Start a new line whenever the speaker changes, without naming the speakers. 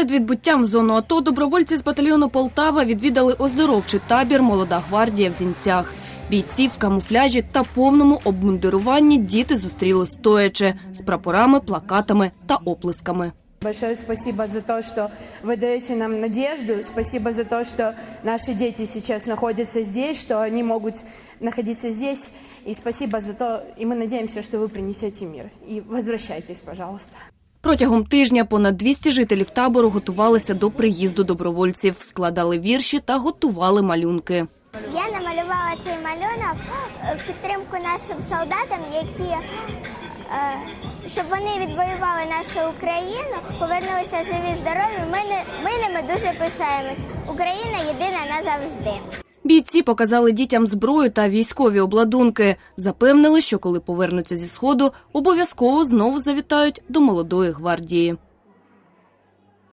Перед відбуттям в зону АТО добровольці з батальйону Полтава відвідали оздоровчий табір Молода гвардія в Зінцях. Бійців в камуфляжі та повному обмундируванні діти зустріли стоячи з прапорами, плакатами та оплесками.
Большое спасибо за то, что вы даете нам надежду. Спасибо за то, что наши дети сейчас находятся здесь, что они могут находиться здесь. И спасибо за то, и мы надеемся, что вы принесете мир. И возвращайтесь, пожалуйста.
Протягом тижня понад 200 жителів табору готувалися до приїзду добровольців, складали вірші та готували малюнки.
Я намалювала цей малюнок е, в підтримку нашим солдатам, які е, щоб вони відвоювали нашу Україну, повернулися живі, здорові. Ми, ми ними дуже пишаємось. Україна єдина назавжди.
Бійці показали дітям зброю та військові обладунки. Запевнили, що коли повернуться зі сходу, обов'язково знову завітають до молодої гвардії.